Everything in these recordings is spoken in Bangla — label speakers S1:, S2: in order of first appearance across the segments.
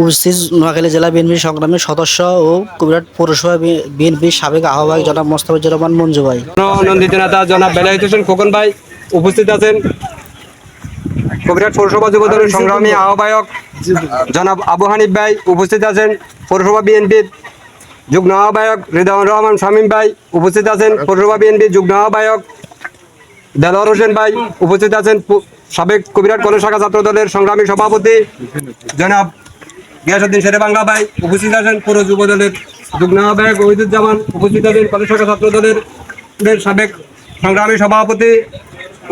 S1: উপস্থিত নোয়াখালী জেলা বিএনপির সংগ্রামী সদস্য ও কুমিরাট পৌরসভা বিএনপির সাবেক আহ্বায়ক জনাব মোস্তাফিজুর রহমান মঞ্জু ভাই।
S2: নন্দিত নেতা জনাব বেলায়েত হোসেন খোকন ভাই উপস্থিত আছেন। কবিরাট পৌরসভা যুব দলের সংগ্রামী আহ্বায়ক জনাব আবু হানিফ ভাই উপস্থিত আছেন। পৌরসভা বিএনপির যুগ্ম আহ্বায়ক রিদাউর রহমান শামীম ভাই উপস্থিত আছেন। পৌরসভা বিএনপির যুগ্ম আহ্বায়ক দেলোয়ার হোসেন ভাই উপস্থিত আছেন। সাবেক কবিরাট কলেজ শাখা ছাত্র দলের সংগ্রামী সভাপতি জনাব গিয়াসুদ্দিন শেরে বাংলা ভাই, উপস্থিত আছেন পৌর যুব দলের যুগ্ম আহ্বায়ক ওহিদুজ্জামান উপস্থিত আছেন কলেজ শাখা ছাত্র দলের সাবেক সংগ্রামী সভাপতি,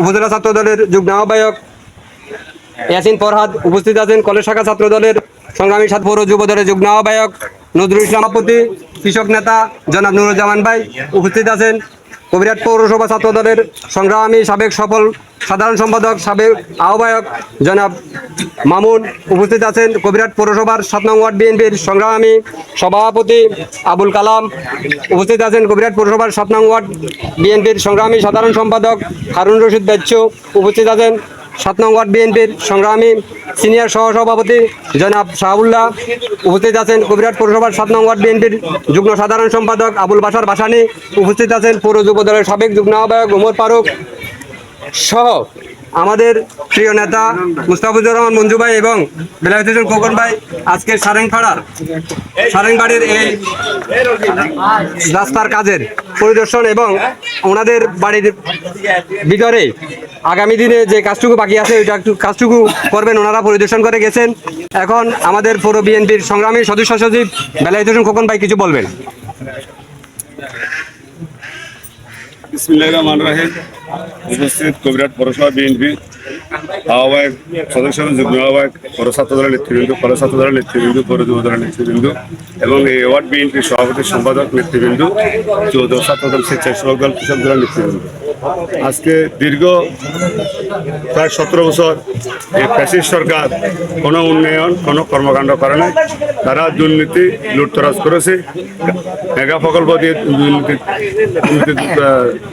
S2: উপজেলা ছাত্র দলের যুগ্ম আহ্বায়ক ইয়াসিন ফরহাদ, উপস্থিত আছেন কলেজ শাখা ছাত্র দলের সংগ্রামী সাত পৌর যুব দলের যুগ্ম আহ্বায়ক নজরুল সভাপতি, কৃষক নেতা জনাব নুরুজ্জামান ভাই, উপস্থিত আছেন কবিরাট পৌরসভা ছাত্র দলের সংগ্রামী সাবেক সফল সাধারণ সম্পাদক, সাবেক আহ্বায়ক জনাব মামুন উপস্থিত আছেন। কবিরাট পৌরসভার সাত নং ওয়ার্ড বিএনপির সংগ্রামী সভাপতি আবুল কালাম উপস্থিত আছেন। কবিরাট পৌরসভার সাত নং ওয়ার্ড বিএনপির সংগ্রামী সাধারণ সম্পাদক হারুন রশিদ বেচ্ছু উপস্থিত আছেন। সাত নং ওয়ার্ড বিএনপির সংগ্রামী সিনিয়র সহসভাপতি জনাব শাহাবুল্লাহ উপস্থিত আছেন। কবিরাট পৌরসভার সাত নং ওয়ার্ড বিএনপির যুগ্ম সাধারণ সম্পাদক আবুল বাসার বাসানি উপস্থিত আছেন। পৌর যুব দলের সাবেক যুগ্ম আহ্বায়ক ওমর ফারুক সহ আমাদের প্রিয় নেতা মুস্তাফিজুর রহমান মঞ্জু ভাই এবং হোসেন খোকন ভাই। আজকে সারেংপাড়ার সারেংবাড়ির এই রাস্তার কাজের পরিদর্শন এবং ওনাদের বাড়ির ভিতরে আগামী দিনে যে কাজটুকু বাকি আছে একটু কাজটুকু করবেন। ওনারা পরিদর্শন করে গেছেন। এখন আমাদের পৌর বিএনপির সংগ্রামী সদস্য সচিব বেলায়েত হোসেন খোকন ভাই কিছু বলবেন।
S3: উপস্থিত কবিরাট পৌরসভা বিএনপি আহ্বায়ক, সদস্য যুগ্ম আহ্বায়ক, পৌর ছাত্র দলের নেতৃবৃন্দ, পৌর ছাত্র দলের নেতৃবৃন্দ, পৌর নেতৃবৃন্দ এবং এই ওয়ার্ড বিএনপির সভাপতি, সম্পাদক, নেতৃবৃন্দ যুব দল ছাত্র দল স্বেচ্ছাসেবক দল, কৃষক দলের নেতৃবৃন্দ। আজকে দীর্ঘ প্রায় সতেরো বছর এই ফ্যাসিস্ট সরকার কোনো উন্নয়ন, কোনো কর্মকাণ্ড করে নাই। তারা দুর্নীতি, লুটতরাজ করেছে, মেগা প্রকল্প দিয়ে দুর্নীতি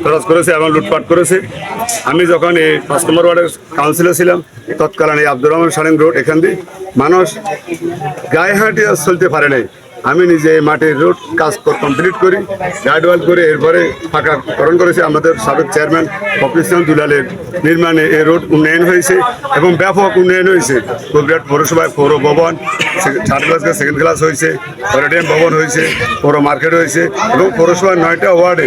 S3: তরাজ করেছে এবং লুটপাট করেছে। আমি যখন এই পাঁচ নম্বর ওয়ার্ডের কাউন্সিলর ছিলাম, তৎকালীন এই আব্দুর রহমান সালেম রোড এখান দিয়ে মানুষ গায়ে হাঁটিয়ে চলতে পারে নাই। আমি নিজে মাটির রোড কাজ কমপ্লিট করি গার্ডওয়াল করে এরপরে ফাঁকাকরণ করেছে। আমাদের সাবেক চেয়ারম্যান অফিসাম দুলালের নির্মাণে এই রোড উন্নয়ন হয়েছে এবং ব্যাপক উন্নয়ন হয়েছে। কবিরাট পৌরসভায় পৌর ভবন থার্ড ক্লাস সেকেন্ড ক্লাস হয়েছে অডিটোরিয়াম ভবন হয়েছে, পৌর মার্কেট হয়েছে এবং পৌরসভার নয়টা ওয়ার্ডে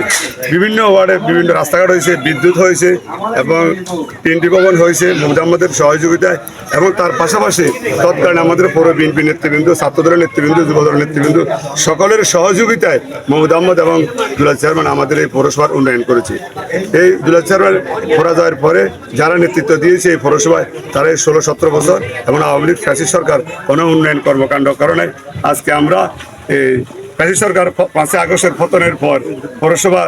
S3: বিভিন্ন ওয়ার্ডে বিভিন্ন রাস্তাঘাট হয়েছে, বিদ্যুৎ হয়েছে এবং তিনটি ভবন হয়েছে মোহাম্মদের সহযোগিতায় এবং তার পাশাপাশি তৎকালীন আমাদের পৌর বিএনপি নেতৃবৃন্দ, ছাত্রদলের নেতৃবৃন্দ, যুবদলের নেতৃবৃন্দ সকলের সহযোগিতায় মোহাম্মদ আহমদ এবং দুলাল চেয়ারম্যান আমাদের এই পৌরসভার উন্নয়ন করেছে। এই দুলাল চেয়ারম্যান পরাজয়ের পরে যারা নেতৃত্ব দিয়েছে এই পৌরসভায় তারা এই ষোলো সতেরো বছর এবং আওয়ামী লীগ ফ্যাসিস্ট সরকার কোনো উন্নয়ন কর্মকাণ্ড কারণে আজকে আমরা এই ফ্যাসিস্ট সরকার পাঁচই আগস্টের পতনের পর পৌরসভা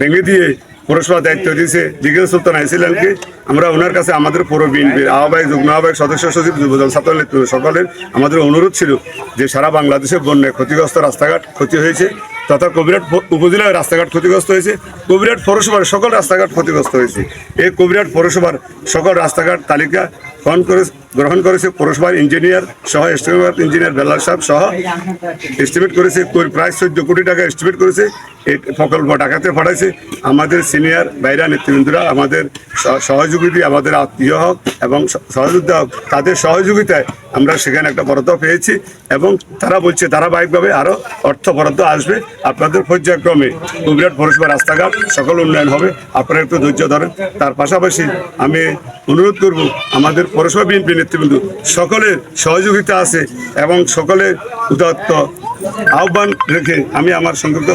S3: ভেঙে দিয়ে পৌরসভা দায়িত্ব দিয়েছে দিগেল সুলতান আইসিলামকে আমরা ওনার কাছে আমাদের পৌর বিএনপির আহ্বায়ক, যুগ্ম আহ্বায়ক, সদস্য সচিব যুবদল ছাত্র নেতৃত্ব সকলের আমাদের অনুরোধ ছিল যে সারা বাংলাদেশে বন্যায় ক্ষতিগ্রস্ত রাস্তাঘাট ক্ষতি হয়েছে, তথা কবিরাট উপজেলায় রাস্তাঘাট ক্ষতিগ্রস্ত হয়েছে, কবিরাট পৌরসভার সকল রাস্তাঘাট ক্ষতিগ্রস্ত হয়েছে। এই কবিরাট পৌরসভার সকল রাস্তাঘাট তালিকা গ্রহণ করে, গ্রহণ করেছে পৌরসভার ইঞ্জিনিয়ার সহ এস্টিমেট ইঞ্জিনিয়ার বেলাল সাহেব সহ। এস্টিমেট করেছে প্রায় চোদ্দ কোটি টাকা এস্টিমেট করেছে। প্রকল্প টাকাতে পাঠাইছে আমাদের সিনিয়র বাইরা নেতৃবৃন্দরা, আমাদের সহ- সহযোগী, আমাদের আত্মীয় হোক এবং সহযোগিতা হোক, তাদের সহযোগিতায় আমরা সেখানে একটা বরাদ্দ পেয়েছি এবং তারা বলছে ধারাবাহিকভাবে আরও অর্থ বরাদ্দ আসবে। আপনাদের পর্যায়ক্রমে কুমিরাট পৌরসভা রাস্তাঘাট সকল উন্নয়ন হবে। আপনারা একটু ধৈর্য ধরেন। তার পাশাপাশি আমি অনুরোধ করব, আমাদের পৌরসভা বিএনপি নেতৃবৃন্দ সকলের সহযোগিতা আছে এবং সকলের উদাত্ত আহ্বান রেখে আমি আমার সংক্ষিপ্ত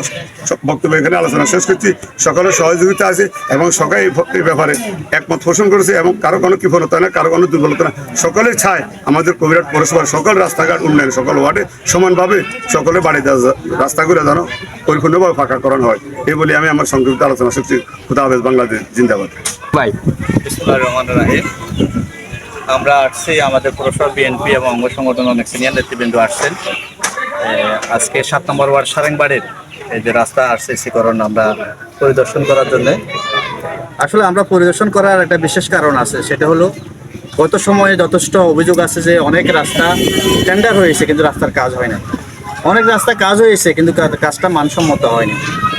S3: বক্তব্য এখানে আলোচনা শেষ করছি। সকলের সহযোগিতা আছে এবং সবাই এই ব্যাপারে একমত পোষণ করেছে এবং কারও কোনো কৃপণতা না কারও কোনো দুর্বলতা না সকলের ছায় আমাদের কবিরাট পৌরসভার সকল রাস্তাঘাট উন্নয়ন সকল ওয়ার্ডে সমানভাবে সকলের বাড়িতে রাস্তাগুলো যেন পরিপূর্ণভাবে ফাঁকাকরণ হয়। এই বলে আমি আমার সংক্ষিপ্ত আলোচনা শেষ করছি খুদা হাফেজ বাংলাদেশ, জিন্দাবাদ।
S2: ভাই।
S4: আমরা আসছি আমাদের পৌরসভা বিএনপি এবং অঙ্গ সংগঠন অনেক সিনিয়র নেতৃবৃন্দ আসছেন। আজকে সাত নম্বর ওয়ার্ড সারেংবাড়ির এই যে রাস্তা আরসিসিকরণ আমরা পরিদর্শন করার জন্য। আসলে আমরা পরিদর্শন করার একটা বিশেষ কারণ আছে, সেটা হলো গত সময়ে যথেষ্ট অভিযোগ আছে যে অনেক রাস্তা টেন্ডার হয়েছে কিন্তু রাস্তার কাজ হয় না। অনেক রাস্তা কাজ হয়েছে কিন্তু কাজটা মানসম্মত হয়নি।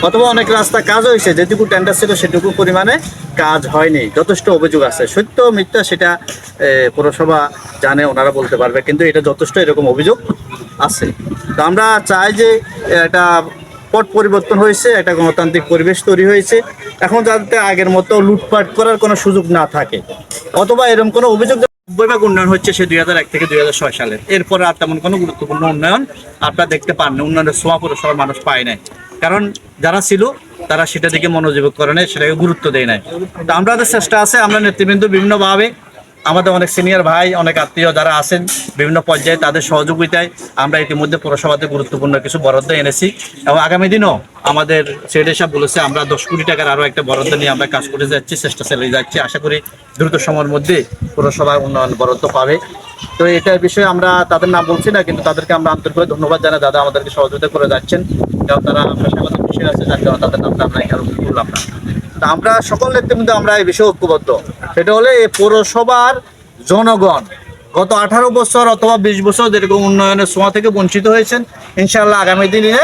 S4: অথবা অনেক রাস্তা কাজ হয়েছে, যেটুকু টেন্ডার ছিল সেটুকু পরিমাণে কাজ হয়নি। যথেষ্ট অভিযোগ আছে। সত্য, মিথ্যা সেটা পৌরসভা জানে, ওনারা বলতে পারবে, কিন্তু এটা যথেষ্ট এরকম অভিযোগ আছে। তো আমরা চাই যে এটা পট পরিবর্তন হয়েছে, একটা গণতান্ত্রিক পরিবেশ তৈরি হয়েছে। এখন যাতে আগের মতো লুটপাট করার কোনো সুযোগ না থাকে। অথবা এরকম কোনো অভিযোগ নব্বই ভাগ উন্নয়ন হচ্ছে সে দুই এক থেকে দুই সালের। এরপরে আর তেমন কোনো গুরুত্বপূর্ণ উন্নয়ন আপনারা দেখতে পান না। উন্নয়নের সোয়া পৌরসভার মানুষ পায় নাই। কারণ যারা ছিল, তারা সেটা দিকে মনোযোগ করে নাই, সেটাকে গুরুত্ব দেয় নাই। তো আমাদের চেষ্টা আছে, আমরা নেতৃবৃন্দ বিভিন্নভাবে, আমাদের অনেক সিনিয়র ভাই, অনেক আত্মীয় যারা আছেন, বিভিন্ন পর্যায়ে তাদের সহযোগিতায় আমরা ইতিমধ্যে পৌরসভাতে গুরুত্বপূর্ণ কিছু বরাদ্দ এনেছি। এবং আগামী দিনও আমাদের সেক্রেটারি সাহেব বলেছে, আমরা দশ কোটি টাকার আরও একটা বরাদ্দ নিয়ে আমরা কাজ করে যাচ্ছি, চেষ্টা চালিয়ে যাচ্ছি। আশা করি দ্রুত সময়ের মধ্যে পৌরসভা উন্নয়ন বরাদ্দ পাবে। তো এটার বিষয়ে আমরা তাদের নাম বলছি না, কিন্তু তাদেরকে আমরা আন্তরিকভাবে ধন্যবাদ জানাই। দাদা আমাদেরকে সহযোগিতা করে যাচ্ছেন। কারণ তারা পেশাগত বিষয় আছে যার কারণে তাদের নামটা আমরা এখানে করলাম না? তা আমরা সকল নেতৃবৃন্দ আমরা এই বিষয়ে ঐক্যবদ্ধ। সেটা হলে এই পৌরসভার জনগণ গত আঠারো বছর অথবা বিশ বছর যেরকম উন্নয়নের সময় থেকে বঞ্চিত হয়েছেন ইনশাল্লাহ আগামী দিনে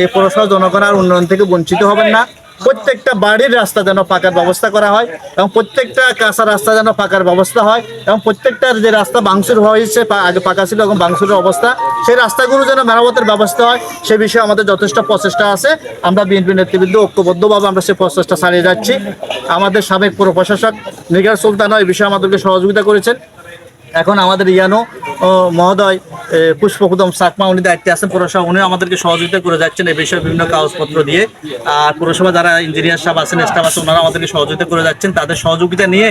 S4: এই পৌরসভা জনগণ আর উন্নয়ন থেকে বঞ্চিত হবেন না। প্রত্যেকটা বাড়ির রাস্তা যেন পাকার ব্যবস্থা করা হয় এবং প্রত্যেকটা কাঁচা রাস্তা যেন পাকার ব্যবস্থা হয় এবং প্রত্যেকটার যে রাস্তা বাংসুর হয়েছে আগে পাকা ছিল এবং বাংসুরের অবস্থা, সেই রাস্তাগুলো যেন মেরামতের ব্যবস্থা হয় সে বিষয়ে আমাদের যথেষ্ট প্রচেষ্টা আছে। আমরা বিএনপি নেতৃবৃন্দ ঐক্যবদ্ধভাবে আমরা সেই প্রচেষ্টা চালিয়ে যাচ্ছি। আমাদের সাবেক পৌর প্রশাসক নিগার সুলতানও এই বিষয়ে আমাদেরকে সহযোগিতা করেছেন। এখন আমাদের ইয়ানো মহোদয় পুষ্পকুদম সাকমা, উনি দায়িত্বে আছেন পৌরসভা, উনি আমাদেরকে সহযোগিতা করে যাচ্ছেন এই বিষয়ে বিভিন্ন কাগজপত্র দিয়ে। আর পৌরসভা যারা ইঞ্জিনিয়ার সাহেব আছেন স্টাফ আছেন ওনারা আমাদেরকে সহযোগিতা করে যাচ্ছেন। তাদের সহযোগিতা নিয়ে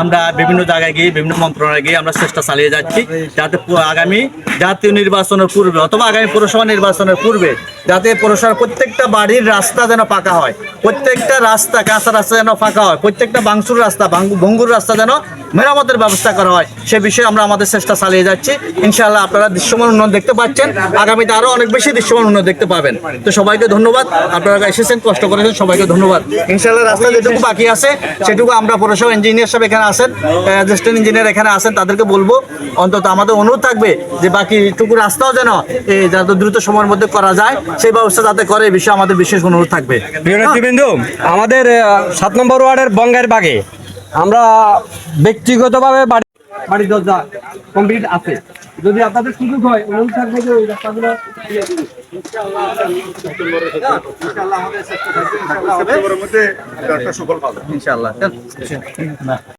S4: আমরা বিভিন্ন জায়গায় গিয়ে, বিভিন্ন মন্ত্রণালয়ে গিয়ে আমরা চেষ্টা চালিয়ে যাচ্ছি। যাতে আগামী জাতীয় নির্বাচনের পূর্বে অথবা আগামী পুরসভা নির্বাচনের পূর্বে যাতে পৌরসভার প্রত্যেকটা বাড়ির রাস্তা যেন পাকা হয়। প্রত্যেকটা রাস্তা, কাঁচা রাস্তা যেন ফাঁকা হয়। প্রত্যেকটা বাংসুর রাস্তা ভঙ্গুর রাস্তা যেন মেরামতের ব্যবস্থা করা হয়। সে বিষয়ে আমরা আমাদের চেষ্টা চালিয়ে যাচ্ছি। ইনশাআল্লাহ আপনারা দৃশ্যমান উন্নয়ন দেখতে পাচ্ছেন। আগামীতে আরও অনেক বেশি দৃশ্যমান উন্নয়ন দেখতে পাবেন। তো সবাইকে ধন্যবাদ। আপনারা এসেছেন কষ্ট করেছেন সবাইকে ধন্যবাদ। ইনশাআল্লাহ রাস্তা যেটুকু বাকি আছে সেটুকু আমরা পৌরসভা ইঞ্জিনিয়ার সাহেব এখানে আছেন অ্যাসিস্ট্যান্ট ইঞ্জিনিয়ার এখানে আছেন তাদেরকে বলব অন্তত আমাদের অনুরোধ থাকবে যে বাকিটুকু রাস্তাও যেন এই যাতে দ্রুত সময়ের মধ্যে করা যায় সেই ব্যবস্থা যাতে করে এই বিষয়ে আমাদের বিশেষ অনুরোধ থাকবে।
S2: প্রিয় আমাদের সাত নম্বর ওয়ার্ডের বঙ্গের বাগে আমরা ব্যক্তিগতভাবে বাড়ি বাড়ির দরজা কমপ্লিট আছে। যদি আপনাদের সুযোগ হয় অনুষ্ঠান থাকবে যে ওই রাস্তাগুলো
S3: সেপ্টেম্বরের